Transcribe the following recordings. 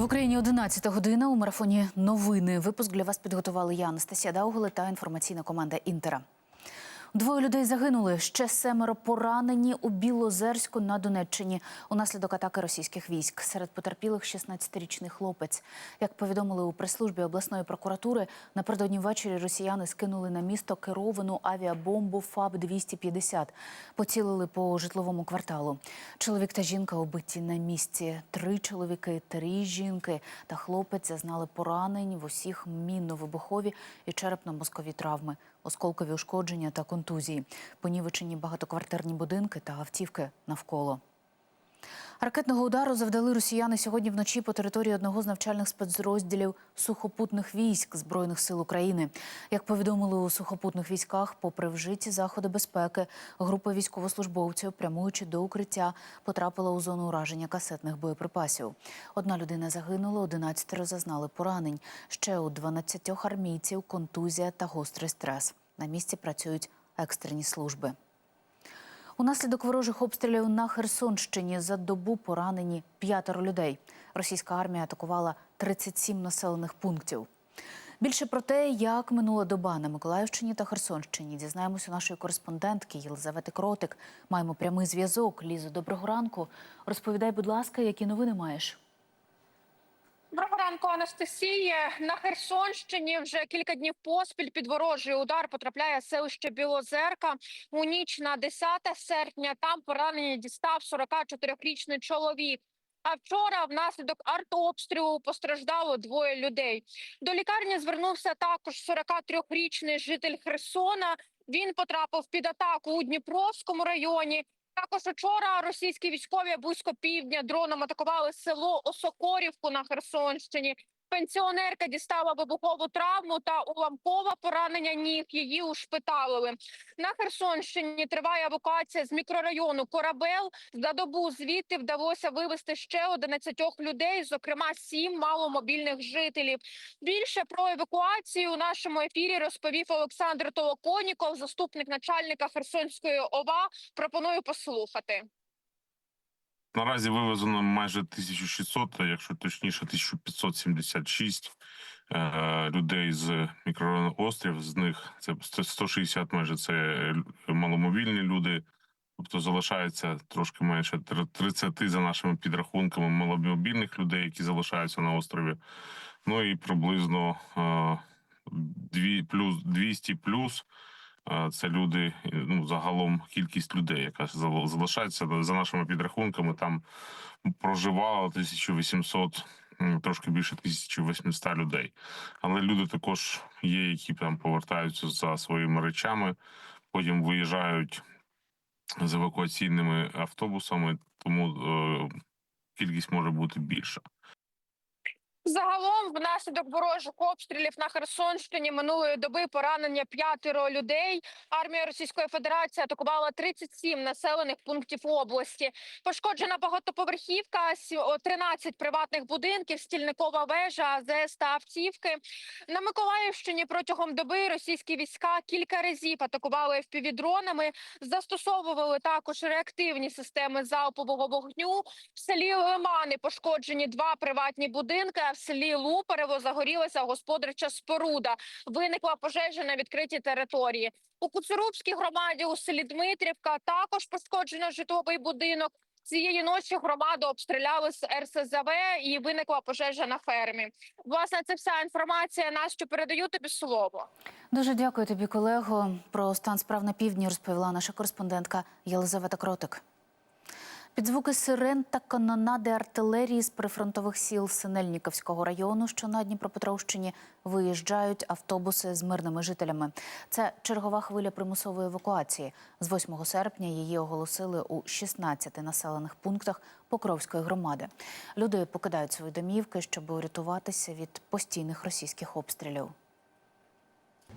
В Україні 11 година у марафоні новини. Випуск для вас підготували я, Анастасія Даугли та інформаційна команда Інтера. Двоє людей загинули. Ще семеро поранені у Білозерську на Донеччині унаслідок атаки російських військ. Серед потерпілих 16-річний хлопець. Як повідомили у прес-службі обласної прокуратури, напередодні ввечері росіяни скинули на місто керовану авіабомбу ФАБ 250 Поцілили по житловому кварталу. Чоловік та жінка убиті на місці. Три чоловіки, три жінки та хлопець зазнали поранень в усіх мінно-вибухові і черепно-мозкові травми, осколкові ушкодження та контузії, понівечені багатоквартирні будинки та автівки навколо. Ракетного удару завдали росіяни сьогодні вночі по території одного з навчальних спецрозділів сухопутних військ Збройних сил України. Як повідомили у сухопутних військах, попри вжиті заходи безпеки, група військовослужбовців, прямуючи до укриття, потрапила у зону ураження касетних боєприпасів. Одна людина загинула, 11 зазнали поранень. Ще у 12 армійців контузія та гострий стрес. На місці працюють екстрені служби. Унаслідок ворожих обстрілів на Херсонщині за добу поранені п'ятеро людей. Російська армія атакувала 37 населених пунктів. Більше про те, як минула доба на Миколаївщині та Херсонщині, дізнаємося у нашої кореспондентки Єлизавети Кротик. Маємо прямий зв'язок. Лізо, доброго ранку. Розповідай, будь ласка, які новини маєш? Ранку, Анастасія. На Херсонщині вже кілька днів поспіль під ворожий удар потрапляє селище Білозерка. У ніч на 10 серпня там поранення дістав 44-річний чоловік. А вчора внаслідок артобстрілу постраждало двоє людей. До лікарні звернувся також 43-річний житель Херсона. Він потрапив під атаку у Дніпровському районі. Також учора російські військові близько півдня дроном атакували село Осокорівку на Херсонщині. Пенсіонерка дістала вибухову травму та уламкове поранення ніг. Її ушпиталили. На Херсонщині триває евакуація з мікрорайону Корабел. За добу звідти вдалося вивезти ще 11 людей, зокрема сім маломобільних жителів. Більше про евакуацію у нашому ефірі розповів Олександр Толоконіков, заступник начальника Херсонської ОВА. Пропоную послухати. Наразі вивезено майже 1600, а якщо точніше, 1576 е, людей з мікрорайону Острів. З них це 160 майже це маломобільні люди. Тобто залишається трошки менше тр- 30 за нашими підрахунками маломобільних людей, які залишаються на острові. Ну і приблизно е, дві плюс 200 плюс. Це люди, ну загалом кількість людей, яка залишається за нашими підрахунками. Там проживало 1800, м, трошки більше 1800 людей. Але люди також є, які там повертаються за своїми речами, потім виїжджають з евакуаційними автобусами, тому е, кількість може бути більша. Загалом, внаслідок ворожих обстрілів на Херсонщині минулої доби поранення п'ятеро людей. Армія Російської Федерації атакувала 37 населених пунктів області. Пошкоджена багатоповерхівка, сі- о, 13 приватних будинків, стільникова вежа, АЗС та автівки. На Миколаївщині протягом доби російські війська кілька разів атакували впівдронами, застосовували також реактивні системи залпового вогню. В селі Лимани пошкоджені два приватні будинки. А в селі Луперево загорілася господарча споруда. Виникла пожежа на відкритій території. У Куцурубській громаді у селі Дмитрівка також пошкоджено житловий будинок. Цієї ночі громаду обстріляли з РСЗВ і виникла пожежа на фермі. Власне, це вся інформація. Настю передаю тобі слово. Дуже дякую тобі, колего. Про стан справ на півдні розповіла наша кореспондентка Єлизавета Кротик. Під звуки сирен та канонади артилерії з прифронтових сіл Синельніковського району, що на Дніпропетровщині, виїжджають автобуси з мирними жителями. Це чергова хвиля примусової евакуації. З 8 серпня її оголосили у 16 населених пунктах Покровської громади. Люди покидають свої домівки, щоб урятуватися від постійних російських обстрілів.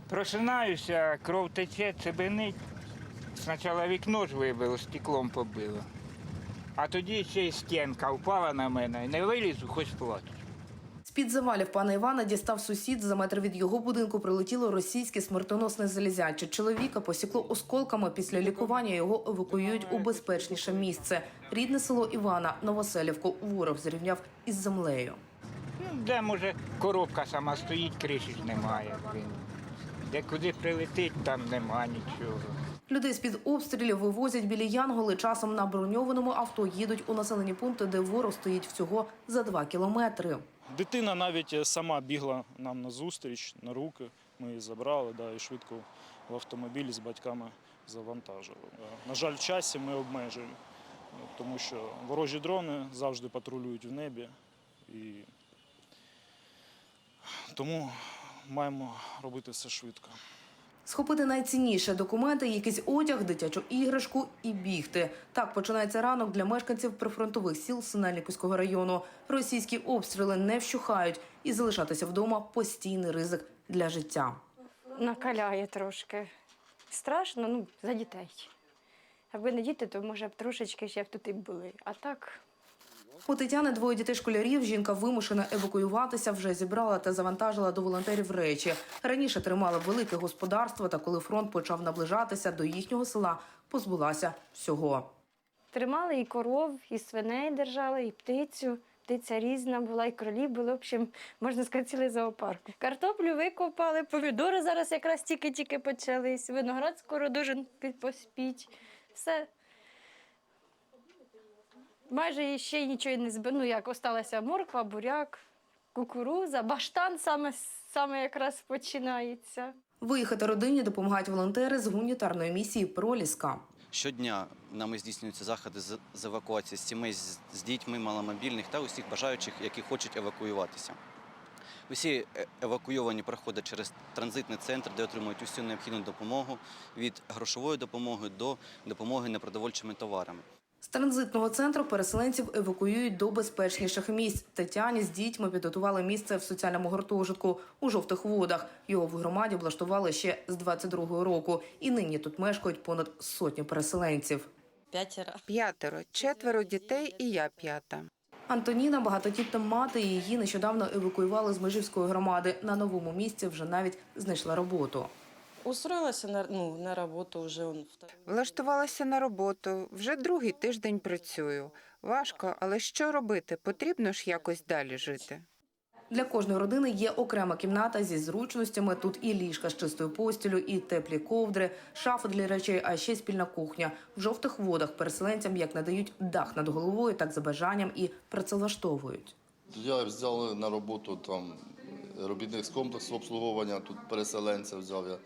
Просинаюся, кров тече, цебенить. Спочатку вікно ж вибило, стеклом побило. А тоді ще й стінка впала на мене. Не вилізу, хоч плачу. З-під завалів пана Івана дістав сусід. За метр від його будинку прилетіло російське смертоносне залізяче. Чоловіка посікло осколками. Після лікування його евакуюють у безпечніше місце. Рідне село Івана, Новоселівку, ворог зрівняв із землею. Де може коробка сама стоїть, криші ж немає. Де куди прилетить, там нема нічого. Людей з-під обстрілів вивозять біля Янголи. Часом на броньованому авто їдуть у населені пункти, де ворог стоїть всього за два кілометри. Дитина навіть е, сама бігла нам на зустріч, на руки. Ми її забрали да, і швидко в автомобілі з батьками завантажили. Е, На жаль, в часі ми обмежені, е, тому що ворожі дрони завжди патрулюють в небі. І тому маємо робити все швидко. Схопити найцінніше документи, якийсь одяг, дитячу іграшку і бігти. Так починається ранок для мешканців прифронтових сіл Синельниківського району. Російські обстріли не вщухають, і залишатися вдома постійний ризик для життя. накаляє трошки. Страшно, ну, за дітей. Аби не діти, то може б трошечки ще б тут і були. А так, У Тетяни двоє дітей-школярів. Жінка вимушена евакуюватися, вже зібрала та завантажила до волонтерів речі. Раніше тримала велике господарство, та коли фронт почав наближатися до їхнього села, позбулася всього. тримали і коров, і свиней держали, і птицю. Птиця різна була, і кролі були. В общем, можна сказати, цілий зоопарк. Картоплю викопали, помідори зараз якраз тільки-тільки почались. Виноград скоро дуже поспіть. Все. Майже ще й нічого не збив. Ну, як осталася морква, буряк, кукуруза, баштан саме, саме якраз починається. Виїхати родині допомагають волонтери з гуманітарної місії Проліска. Щодня нами здійснюються заходи з, з евакуації з сімей з, з дітьми маломобільних та усіх бажаючих, які хочуть евакуюватися. Усі е- евакуйовані проходять через транзитний центр, де отримують усю необхідну допомогу від грошової допомоги до допомоги непродовольчими товарами. З транзитного центру переселенців евакуюють до безпечніших місць. Тетяні з дітьми підготували місце в соціальному гуртожитку у жовтих водах. Його в громаді облаштували ще з 22-го року, і нині тут мешкають понад сотню переселенців. П'ятеро. П'ятеро, четверо дітей і я п'ята. Антоніна багатодітна мати. Її нещодавно евакуювали з Межівської громади. На новому місці вже навіть знайшла роботу. Устроилась на, ну, на работу уже он. Влаштувалася на роботу. Вже другий тиждень працюю. Важко, але що робити? Потрібно ж якось далі жити. Для кожної родини є окрема кімната зі зручностями. Тут і ліжка з чистою постілю, і теплі ковдри, шафи для речей, а ще спільна кухня. В жовтих водах переселенцям як надають дах над головою, так за бажанням і працевлаштовують. Я взяв на роботу там робітник з комплексу обслуговування, тут переселенця взяв я.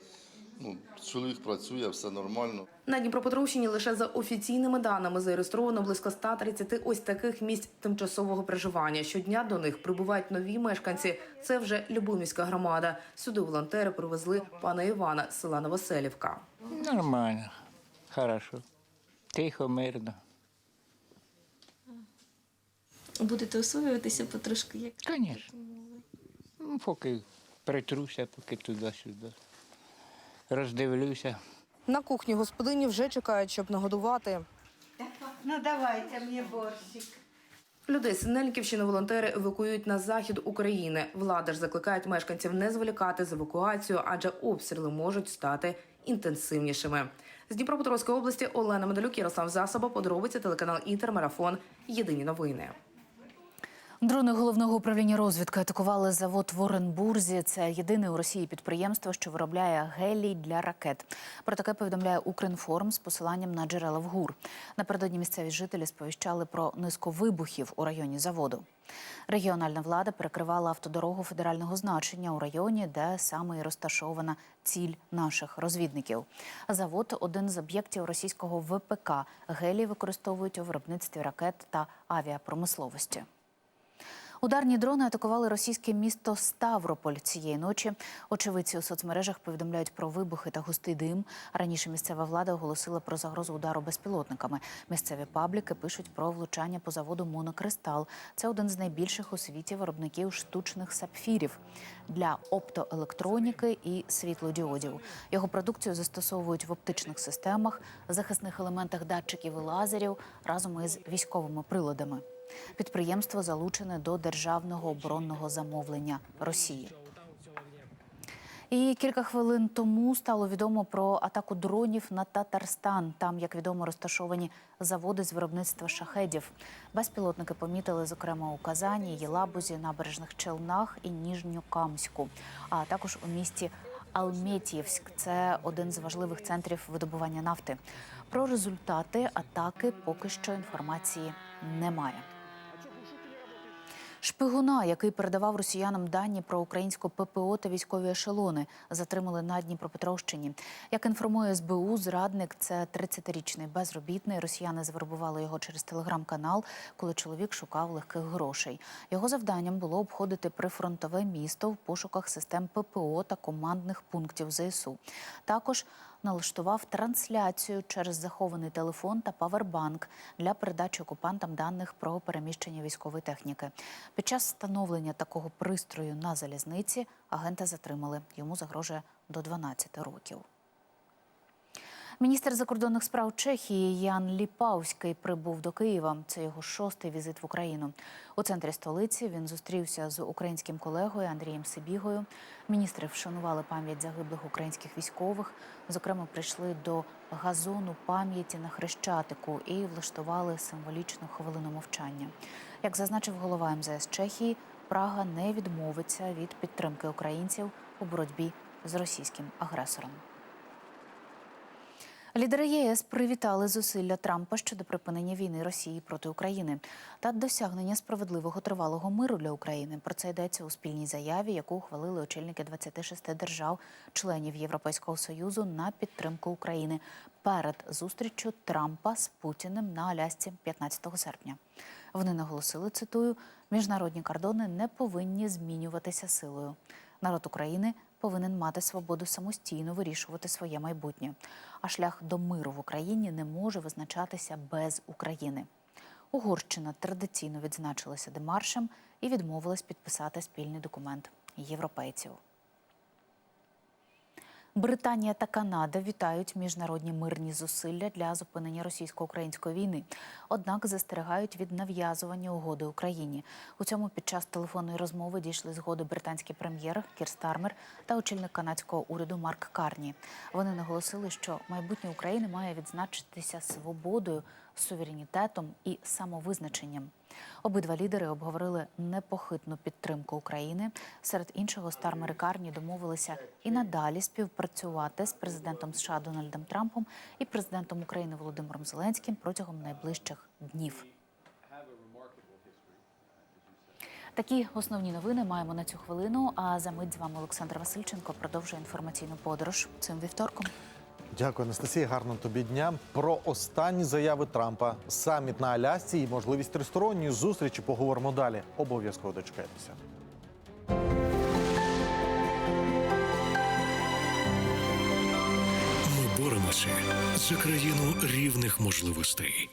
Ну, чоловік працює, все нормально. На Дніпропетровщині лише за офіційними даними зареєстровано близько 130 ось таких місць тимчасового проживання. Щодня до них прибувають нові мешканці. Це вже Любомівська громада. Сюди волонтери привезли пана Івана з села Новоселівка. Нормально, хорошо. Тихо, мирно. Будете освоюватися потрошки, як Звісно. Ну, поки притруся, поки туди-сюди. Роздивлюся. На кухні господині вже чекають, щоб нагодувати. Ну давайте мені борщик. Людей з Синельниківщини волонтери евакуюють на захід України. Влада ж закликають мешканців не зволікати з евакуацією, адже обстріли можуть стати інтенсивнішими. З Дніпропетровської області Олена Медалюк, Ярослав Засоба, подробиці телеканал Інтер, марафон. Єдині новини. Дрони головного управління розвідки атакували завод в Оренбурзі. Це єдине у Росії підприємство, що виробляє гелій для ракет. Про таке повідомляє Укрінформ з посиланням на джерела в ГУР. Напередодні місцеві жителі сповіщали про низку вибухів у районі заводу. Регіональна влада перекривала автодорогу федерального значення у районі, де саме і розташована ціль наших розвідників. Завод один з об'єктів російського ВПК. Гелій використовують у виробництві ракет та авіапромисловості. Ударні дрони атакували російське місто Ставрополь цієї ночі. Очевидці у соцмережах повідомляють про вибухи та густий дим. Раніше місцева влада оголосила про загрозу удару безпілотниками. Місцеві пабліки пишуть про влучання по заводу Монокристал. Це один з найбільших у світі виробників штучних сапфірів для оптоелектроніки і світлодіодів. Його продукцію застосовують в оптичних системах, захисних елементах датчиків і лазерів разом із військовими приладами. Підприємство залучене до державного оборонного замовлення Росії. І кілька хвилин тому стало відомо про атаку дронів на Татарстан. Там, як відомо, розташовані заводи з виробництва шахедів. Безпілотники помітили, зокрема, у Казані, Єлабузі, набережних Челнах і Ніжньокамську, а також у місті Алметьєвськ. Це один з важливих центрів видобування нафти. Про результати атаки поки що інформації немає. Шпигуна, який передавав росіянам дані про українську ППО та військові ешелони, затримали на Дніпропетровщині. Як інформує СБУ, зрадник це 30-річний безробітний. Росіяни звербували його через телеграм-канал, коли чоловік шукав легких грошей. Його завданням було обходити прифронтове місто в пошуках систем ППО та командних пунктів ЗСУ. Також налаштував трансляцію через захований телефон та павербанк для передачі окупантам даних про переміщення військової техніки. Під час встановлення такого пристрою на залізниці агента затримали. Йому загрожує до 12 років. Міністр закордонних справ Чехії Ян Ліпавський прибув до Києва. Це його шостий візит в Україну. У центрі столиці він зустрівся з українським колегою Андрієм Сибігою. Міністри вшанували пам'ять загиблих українських військових. Зокрема, прийшли до газону пам'яті на Хрещатику і влаштували символічну хвилину мовчання. Як зазначив голова МЗС Чехії, Прага не відмовиться від підтримки українців у боротьбі з російським агресором. Лідери ЄС привітали зусилля Трампа щодо припинення війни Росії проти України та досягнення справедливого тривалого миру для України. Про це йдеться у спільній заяві, яку ухвалили очільники 26 держав, членів Європейського союзу на підтримку України перед зустріччю Трампа з Путіним на Алясці 15 серпня. Вони наголосили, цитую, міжнародні кордони не повинні змінюватися силою. Народ України повинен мати свободу самостійно вирішувати своє майбутнє. А шлях до миру в Україні не може визначатися без України. Угорщина традиційно відзначилася демаршем і відмовилась підписати спільний документ європейців. Британія та Канада вітають міжнародні мирні зусилля для зупинення російсько-української війни. Однак застерігають від нав'язування угоди Україні. У цьому під час телефонної розмови дійшли згоди британський прем'єр Кір Стармер та очільник канадського уряду Марк Карні. Вони наголосили, що майбутнє України має відзначитися свободою, суверенітетом і самовизначенням. Обидва лідери обговорили непохитну підтримку України. Серед іншого, Стармер і Карні домовилися і надалі співпрацювати з президентом США Дональдом Трампом і президентом України Володимиром Зеленським протягом найближчих днів. Такі основні новини маємо на цю хвилину. А за мить з вами Олександр Васильченко продовжує інформаційну подорож цим вівторком. Дякую, Анастасія. Гарного тобі дня. Про останні заяви Трампа, саміт на Алясці і можливість тристоронньої зустрічі поговоримо далі. Обов'язково дочекайтеся. Ми боремося за країну рівних можливостей.